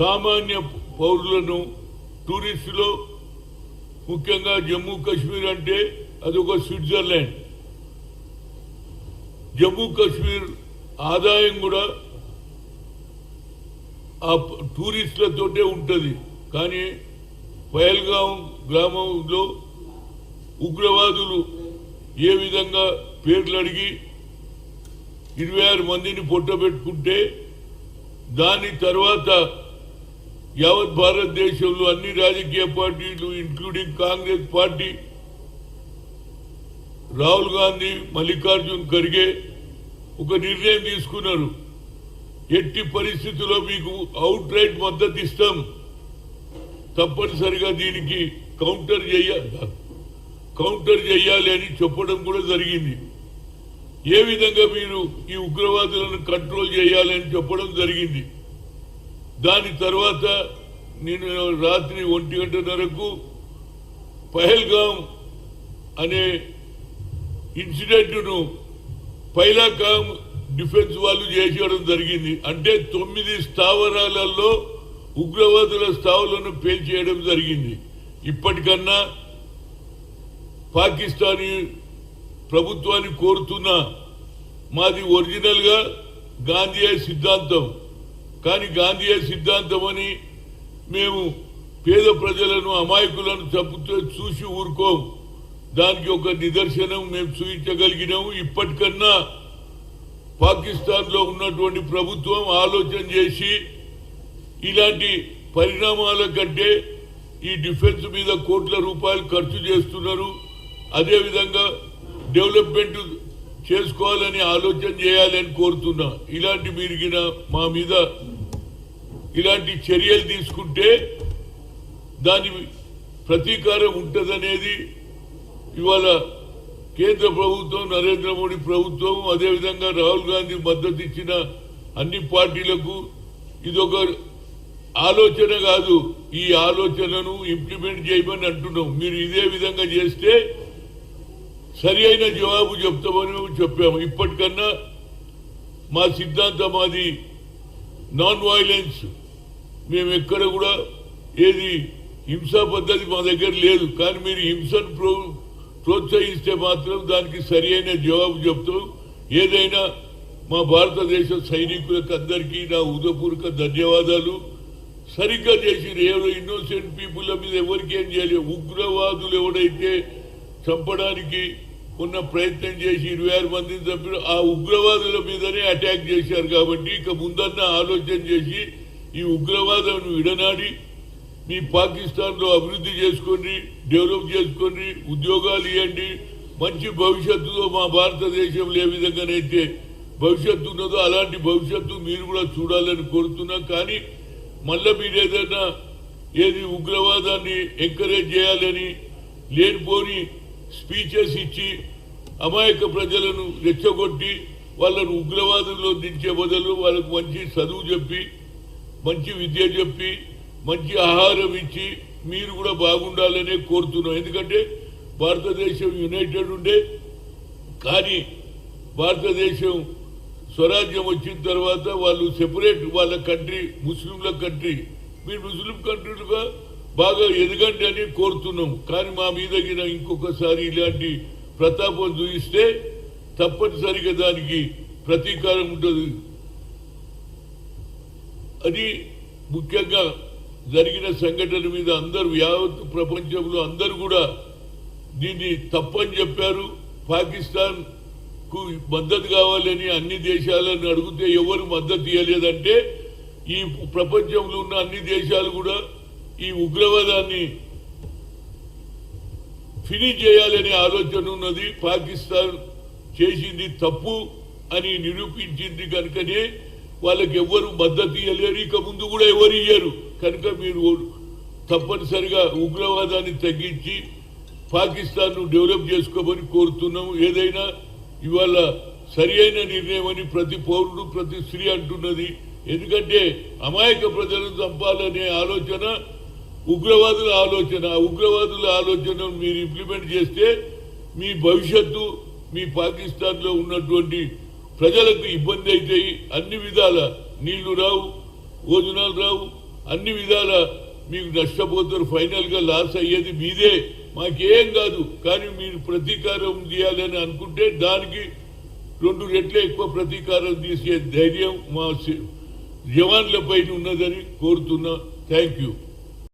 సామాన్య పౌరులను టూరిస్టులు ముఖ్యంగా జమ్మూ కాశ్మీర్ అంటే అదొక స్విట్జర్లాండ్. జమ్మూ కాశ్మీర్ ఆదాయం కూడా ఆ టూరిస్టులతోటే ఉంటుంది. కానీ పయల్గాం గ్రామంలో ఉగ్రవాదులు ఏ విధంగా పేర్లు అడిగి ఇరవై ఆరు మందిని పొట్టబెట్టుకుంటే దాని తర్వాత యావత్ భారతదేశంలో అన్ని రాజకీయ పార్టీలు ఇంక్లూడింగ్ కాంగ్రెస్ పార్టీ రాహుల్ గాంధీ మల్లికార్జున్ ఖర్గే ఒక నిర్ణయం తీసుకున్నారు. ఎట్టి పరిస్థితుల్లో మీకు అవుట్ రైట్ మద్దతు ఇస్తాం తప్పనిసరిగా దీనికి కౌంటర్ చేయాలి కౌంటర్ చేయాలి అని చెప్పడం కూడా జరిగింది. ఏ విధంగా మీరు ఈ ఉగ్రవాదులను కంట్రోల్ చేయాలని చెప్పడం జరిగింది. దాని తర్వాత నేను రాత్రి ఒంటి గంటన్నరకు పహల్గాం అనే ఇన్సిడెంట్ను పైలాకాం డిఫెన్స్ వాళ్ళు చేసేయడం జరిగింది. అంటే తొమ్మిది స్థావరాలలో ఉగ్రవాదుల స్థావరాలను పేల్చేయడం జరిగింది. ఇప్పటికన్నా పాకిస్తానీ ప్రభుత్వాన్ని కోరుతున్నా మాది ఒరిజినల్గా గాంధీ గాంధీయ సిద్ధాంతం. కానీ గాంధీయ సిద్ధాంతం అని మేము పేద ప్రజలను అమాయకులను చంపుతూ చూసి ఊరుకోము దానికి ఒక నిదర్శనం మేము చూపించగలిగినాము ఇప్పటికన్నా పాకిస్తాన్లో ఉన్నటువంటి ప్రభుత్వం ఆలోచన చేసి ఇలాంటి పరిణామాల కంటే ఈ డిఫెన్స్ మీద కోట్ల రూపాయలు ఖర్చు చేస్తున్నారు. అదేవిధంగా డెవలప్మెంట్ చేసుకోవాలని ఆలోచన చేయాలని కోరుతున్నా. ఇలాంటి మీరిగిన మా మీద ఇలాంటి చర్యలు తీసుకుంటే దాని ప్రతీకారం ఉంటుందనేది ఇవాళ కేంద్ర ప్రభుత్వం నరేంద్ర మోడీ ప్రభుత్వం అదేవిధంగా రాహుల్ గాంధీ మద్దతు ఇచ్చిన అన్ని పార్టీలకు ఇదొక ఆలోచన కాదు. ఈ ఆలోచనను ఇంప్లిమెంట్ చేయమని అంటున్నాం. మీరు ఇదే విధంగా చేస్తే సరి అయిన జవాబు చెప్తామని చెప్పాము. ఇప్పటికన్నా మా సిద్ధాంతం అది నాన్ వైలెన్స్. మేము ఎక్కడ కూడా ఏది హింసా పద్ధతి మా దగ్గర లేదు. కానీ మీరు హింసను ప్రో ప్రోత్సహిస్తే మాత్రం దానికి సరి అయిన జవాబు చెప్తాం ఏదైనా మా భారతదేశ సైనికులకు అందరికీ నా ఉదపూర్వక ధన్యవాదాలు. సరిగ్గా చేసి ఎవరో ఇన్నోసెంట్ పీపుల్ మీద ఎవరికి ఏం చేయలేదు ఉగ్రవాదులు ఎవడైతే చంపడానికి ఉన్న ప్రయత్నం చేసి ఇరవై ఆరు మందిని చంపిన ఆ ఉగ్రవాదుల మీదనే అటాక్ చేశారు కాబట్టి ఇక ముందన్న ఆలోచన చేసి ఈ ఉగ్రవాదం విడనాడి మీ పాకిస్తాన్లో అభివృద్ధి చేసుకోండి డెవలప్ చేసుకోండి ఉద్యోగాలు ఇవ్వండి. మంచి భవిష్యత్తులో మా భారతదేశంలో ఏ విధంగానైతే భవిష్యత్తు ఉన్నదో అలాంటి భవిష్యత్తు మీరు కూడా చూడాలని కోరుతున్నా. కానీ మళ్ళీ మీరు ఏదైనా ఏది ఉగ్రవాదాన్ని ఎంకరేజ్ చేయాలని లేనిపోని స్పీచెస్ ఇచ్చి అమాయక ప్రజలను రెచ్చగొట్టి వాళ్ళను ఉగ్రవాదుల్లో దించే బదులు వాళ్ళకు మంచి చదువు చెప్పి మంచి విద్య చెప్పి మంచి ఆహారం ఇచ్చి మీరు కూడా బాగుండాలనే కోరుతున్నాం. ఎందుకంటే భారతదేశం యునైటెడ్ ఉండే. కానీ భారతదేశం స్వరాజ్యం వచ్చిన తర్వాత వాళ్ళు సెపరేట్ వాళ్ళ కంట్రీ ముస్లింల కంట్రీ మీరు ముస్లిం కంట్రీలుగా బాగా ఎదగండి అని కోరుతున్నాం. కానీ మా మీద ఇంకొకసారి ఇలాంటి ప్రతాపం చూపిస్తే తప్పనిసరిగా దానికి ప్రతీకారం ఉంటుంది అది ముఖ్యంగా జరిగిన సంఘటన మీద అందరూ యావత్ ప్రపంచంలో అందరూ కూడా దీన్ని తప్పని చెప్పారు. పాకిస్తాన్కు మద్దతు కావాలని అన్ని దేశాలను అడిగితే ఎవరు మద్దతు ఇవ్వలేదంటే ఈ ప్రపంచంలో ఉన్న అన్ని దేశాలు కూడా ఈ ఉగ్రవాదాన్ని ఫినిష్ చేయాలనే ఆలోచన ఉన్నది. పాకిస్తాన్ చేసింది తప్పు అని నిరూపించింది కనుకనే వాళ్ళకి ఎవ్వరు మద్దతు ఇవ్వలేరు ఇక ముందు కూడా ఎవరు ఇయ్యరు. కనుక మీరు తప్పనిసరిగా ఉగ్రవాదాన్ని తగ్గించి పాకిస్తాన్ను డెవలప్ చేసుకోమని కోరుతున్నాము ఏదైనా ఇవాళ సరి అయిన నిర్ణయం అని ప్రతి పౌరుడు ప్రతి స్త్రీ అంటున్నది. ఎందుకంటే అమాయక ప్రజలను చంపాలనే ఆలోచన ఉగ్రవాదుల ఆలోచన ఉగ్రవాదుల ఆలోచన మీరు ఇంప్లిమెంట్ చేస్తే మీ భవిష్యత్తు మీ పాకిస్తాన్లో ఉన్నటువంటి ప్రజలకు ఇబ్బంది అవుతాయి అన్ని విధాల నీళ్ళు రావు భోజనాలు రావు. అన్ని విధాల మీకు నష్టపోతారు. ఫైనల్గా లాస్ అయ్యేది మీదే. మాకేం కాదు. కానీ మీరు ప్రతీకారం చేయాలని అనుకుంటే దానికి రెండు రెట్లే ఎక్కువ ప్రతీకారం తీసే ధైర్యం మా జవాన్ల పైన ఉన్నదని కోరుతున్నా. Thank you